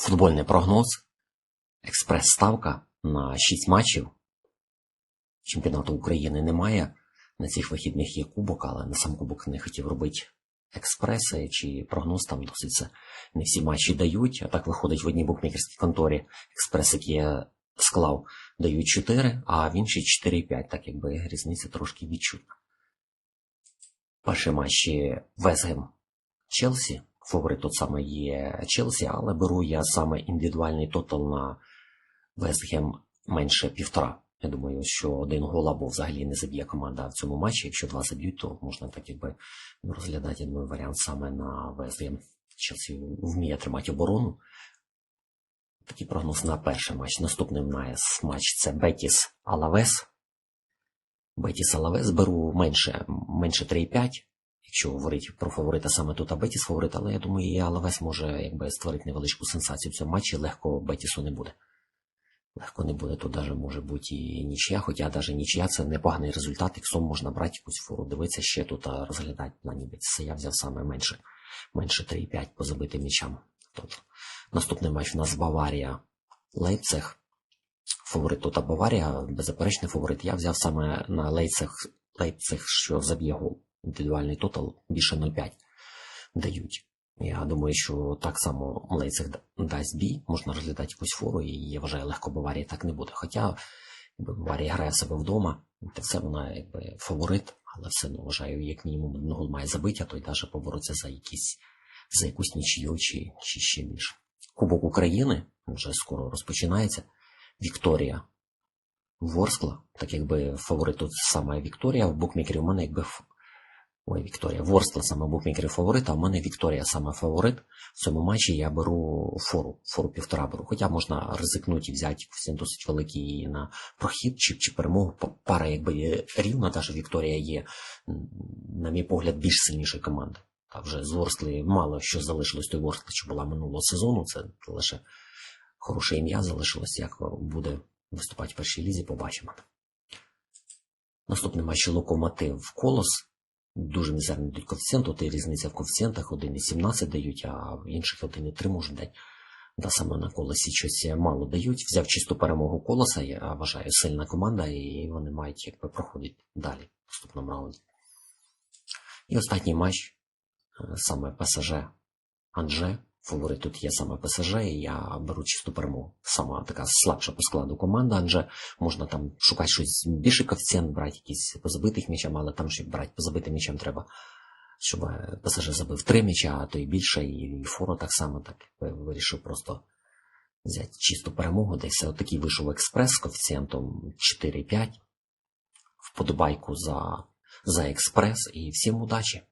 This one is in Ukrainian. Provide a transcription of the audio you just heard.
Футбольний прогноз. Експрес-ставка на 6 матчів. Чемпіонату України немає. На цих вихідних є кубок, але на сам кубок не хотів робити експреси чи прогноз там досить це не всі матчі дають. А так виходить в одній букмекерській конторі експрес, який я склав, дають 4, а в іншій 4,5, так якби різниця трошки відчутна. Перші матчі Везгем Челсі. Фаворит тут саме є Челсі, але беру я саме індивідуальний тотал на Вестгем менше півтора. Я думаю, що один гол або взагалі не заб'є команда в цьому матчі. Якщо два заб'ють, то можна так якби розглядати я думаю, варіант саме на Вестгем. Челсі вміє тримати оборону. Такий прогноз на перший матч. Наступний в нас матч це Бетіс Алавес. Бетіс Алавес беру менше, менше 3,5. Якщо говорити про фаворита саме тут, а Бетіс фаворит, але я думаю, і Алавес може якби створити невеличку сенсацію в цьому матчі, легко Бетісу не буде. Легко не буде, тут навіть може бути і нічия, хоча навіть нічия це непоганий результат, якщо можна брати якусь фору, дивитися ще тут а розглядати на. Це я взяв саме менше, менше 3,5 по забитим м'ячам. Тут. Наступний матч у нас Баварія Лейпциг. Фаворит тут Баварія, беззаперечний фаворит. Я взяв саме на Лейпциг, Лейпциг що заб'є гол індивідуальний тотал більше 0,5 дають. Я думаю, що так само Лейцег дасть бій, можна розглядати якусь фору, і я вважаю, легко Баварії так не буде. Хоча якби Баварія грає себе вдома, це вона якби фаворит, але все одно вважаю, як мінімум один гол має забити, а то й навіть побороться за якісь за якусь нічию чи, чи ще більше. Кубок України вже скоро розпочинається. Вікторія Ворскла, так якби фаворит тут саме Вікторія, в букмекері у мене якби Ой, Вікторія. Ворстла саме букмекери фаворит, а в мене Вікторія саме фаворит. В цьому матчі я беру фору, фору півтора беру. Хоча можна ризикнути і взяти всім досить великий на прохід чи, чи перемогу. Пара якби рівна, та що Вікторія є, на мій погляд, більш сильнішою командою. Та вже з Ворсли мало що залишилось той Ворскли, що була минулого сезону. Це лише хороше ім'я залишилось, як буде виступати в першій лізі, побачимо. Наступний матч Локомотив Колос. Дуже мізерний дають коефіцієнт, от і різниця в коефіцієнтах 1,17 дають, а в інших 1,3 можуть дати. Та саме на колесі щось мало дають. Взяв чисту перемогу колоса, я вважаю, сильна команда, і вони мають якби проходити далі в наступному раунді. І останній матч саме ПСЖ Анже. Фаворит тут є саме ПСЖ, і я беру чисту перемогу. Сама така слабша по складу команда, адже можна там шукати щось більше коефіцієнт, брати якісь по забитих м'ячам, але там, щоб брати по забитим м'ячам, треба, щоб ПСЖ забив три м'яча, а то і більше, і форо так само так вирішив просто взяти чисту перемогу. Десь отакий вийшов експрес з коефіцієнтом 4-5. Вподобайку за, за експрес і всім удачі!